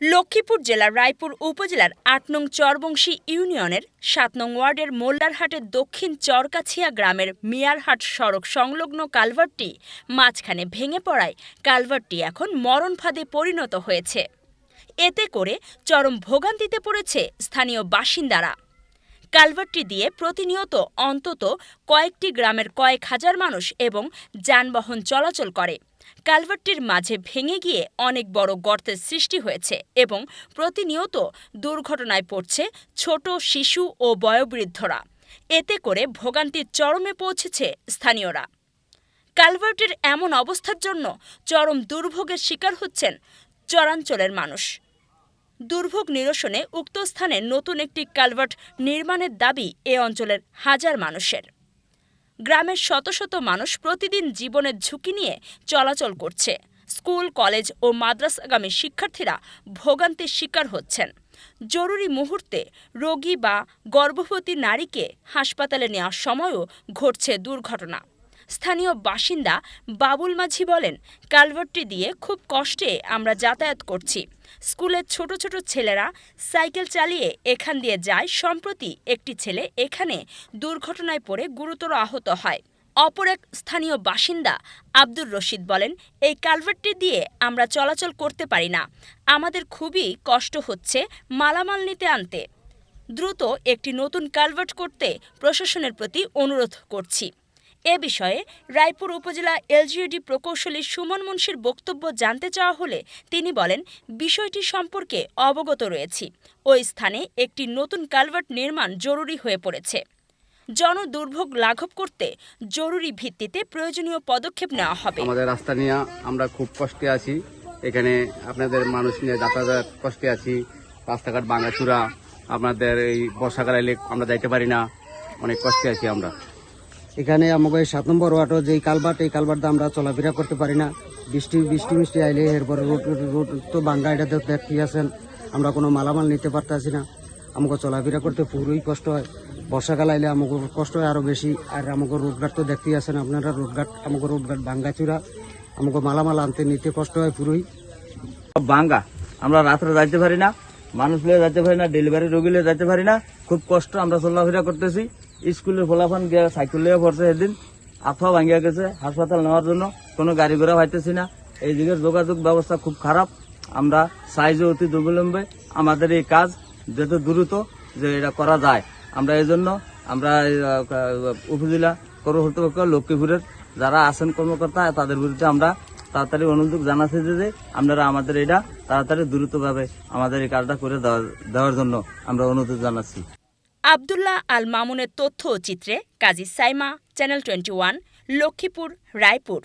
লক্ষ্মীপুর জেলার রায়পুর উপজেলার আট নং চরবংশী ইউনিয়নের সাত নং ওয়ার্ডের মোল্লারহাটের দক্ষিণ চরকাছিয়া গ্রামের মিয়ারহাট সড়ক সংলগ্ন কালভারটি মাঝখানে ভেঙে পড়ায় কালভারটি এখন মরণ ফাঁদে পরিণত হয়েছে। এতে করে চরম ভোগান্তিতে পড়েছে স্থানীয় বাসিন্দারা। কালভার্টটি দিয়ে প্রতিনিয়ত অন্তত কয়েকটি গ্রামের কয়েক হাজার মানুষ এবং যানবাহন চলাচল করে। কালভার্টটির মাঝে ভেঙে গিয়ে অনেক বড় গর্তের সৃষ্টি হয়েছে এবং প্রতিনিয়ত দুর্ঘটনায় পড়ছে ছোট শিশু ও বয়োবৃদ্ধরা। এতে করে ভোগান্তির চরমে পৌঁছেছে স্থানীয়রা। কালভার্টের এমন অবস্থার জন্য চরম দুর্ভোগের শিকার হচ্ছেন চরাঞ্চলের মানুষ। দুর্ভোগ নিরসনে উক্ত স্থানে নতুন একটি কালভার্ট নির্মাণের দাবি এ অঞ্চলের হাজার মানুষের। গ্রামের শত শত মানুষ প্রতিদিন জীবনের ঝুঁকি নিয়ে চলাচল করছে। স্কুল, কলেজ ও মাদ্রাসাগামী শিক্ষার্থীরা ভোগান্তির শিকার হচ্ছেন। জরুরি মুহূর্তে রোগী বা গর্ভবতী নারীকে হাসপাতালে নেওয়ার সময়ও ঘটছে দুর্ঘটনা। স্থানীয় বাসিন্দা বাবুল মাঝি বলেন, কালভার্টটি দিয়ে খুব কষ্টে আমরা যাতায়াত করছি। স্কুলের ছোট ছোট ছেলেরা সাইকেল চালিয়ে এখান দিয়ে যায় সম্প্রতি একটি ছেলে এখানে দুর্ঘটনায় পড়ে গুরুতর আহত হয়। অপর এক স্থানীয় বাসিন্দা আব্দুর রশিদ বলেন, এই কালভার্টটি দিয়ে আমরা চলাচল করতে পারি না। আমাদের খুবই কষ্ট হচ্ছে মালামাল নিতে আনতে। দ্রুত একটি নতুন কালভার্ট করতে প্রশাসনের প্রতি অনুরোধ করছি। এ বিষয়ে রায়পুর উপজেলা এলজিইডি প্রকৌশলী সুমন মুন্সির বক্তব্য জানতে চাওয়া হলে তিনি বলেন, বিষয়টি সম্পর্কে অবগত রয়েছি। ওই স্থানে একটি নতুন কালভার্ট নির্মাণ জরুরি হয়ে পড়েছে। জনদুর্ভোগ লাঘব করতে জরুরি ভিত্তিতে প্রয়োজনীয় পদক্ষেপ নেওয়া হবে। আমাদের রাস্তা নিয়ে আমরা খুব কষ্টে আছি। এখানে আপনাদের মানুষ নিয়ে যাতায়াত কষ্টে আছি। রাস্তাঘাট ভাঙাচুরা, আপনাদের এই বর্ষাকাল আমরা যাইতে পারি না। অনেক কষ্টে আছি আমরা। এখানে আমাকে সাত নম্বর ওয়ার্ডও যে কালভার্ট এই কালভার্টে আমরা চলাফেরা করতে পারি না। বৃষ্টি বৃষ্টি, মিষ্টি আইলে এরপরে রোড রোড তো বাঙ্গা এটা তো দেখতে আছেন। আমরা কোনো মালামাল নিতে পারতেছি না। আমাকে চলাফেরা করতে পুরোই কষ্ট হয়। বর্ষাকাল আইলে আমাকে কষ্ট হয় আরও বেশি। আর আমাকে রোডঘাট তো দেখতেই আছেন আপনারা, রোডঘাট, আমাকে রোডঘাট ভাঙ্গাচুরা আমাকে মালামাল আনতে নিতে কষ্ট হয় পুরোই। বাঙ্গা। আমরা রাত্রে যাইতে পারি না, মানুষ লিয়ে যাইতে পারি না, ডেলিভারি রোগী লিয়ে যাইতে পারি না। খুব কষ্ট আমরা চলাফেরা করতেছি। স্কুলের ফলাফান সাইকেল লিয়ে পড়ছে সেদিন আফা ভাঙ্গিয়া গেছে, হাসপাতাল নেওয়ার জন্য কোনো গাড়ি ঘোড়া পাইতেছি না। এই দিকের যোগাযোগ ব্যবস্থা খুব খারাপ। আমরা সাইজে অতি দুর্বিলম্বে আমাদের এই কাজ যত দ্রুত যে এটা করা যায়। আমরা এই জন্য আমরা উপজেলা কর্মকর্তা লক্ষ্মীপুরের যারা আছেন কর্মকর্তা, তাদের বিরুদ্ধে আমরা তাড়াতাড়ি অনুযোগ জানাচ্ছি যে আপনারা আমাদের এটা তাড়াতাড়ি দ্রুতভাবে আমাদের এই কাজটা করে দেওয়া- দেওয়ার জন্য আমরা অনুরোধ জানাচ্ছি। আবদুল্লাহ আল মামুনের তথ্য চিত্রে Kazi Saima channel twenty one Lakshmipur Raipur.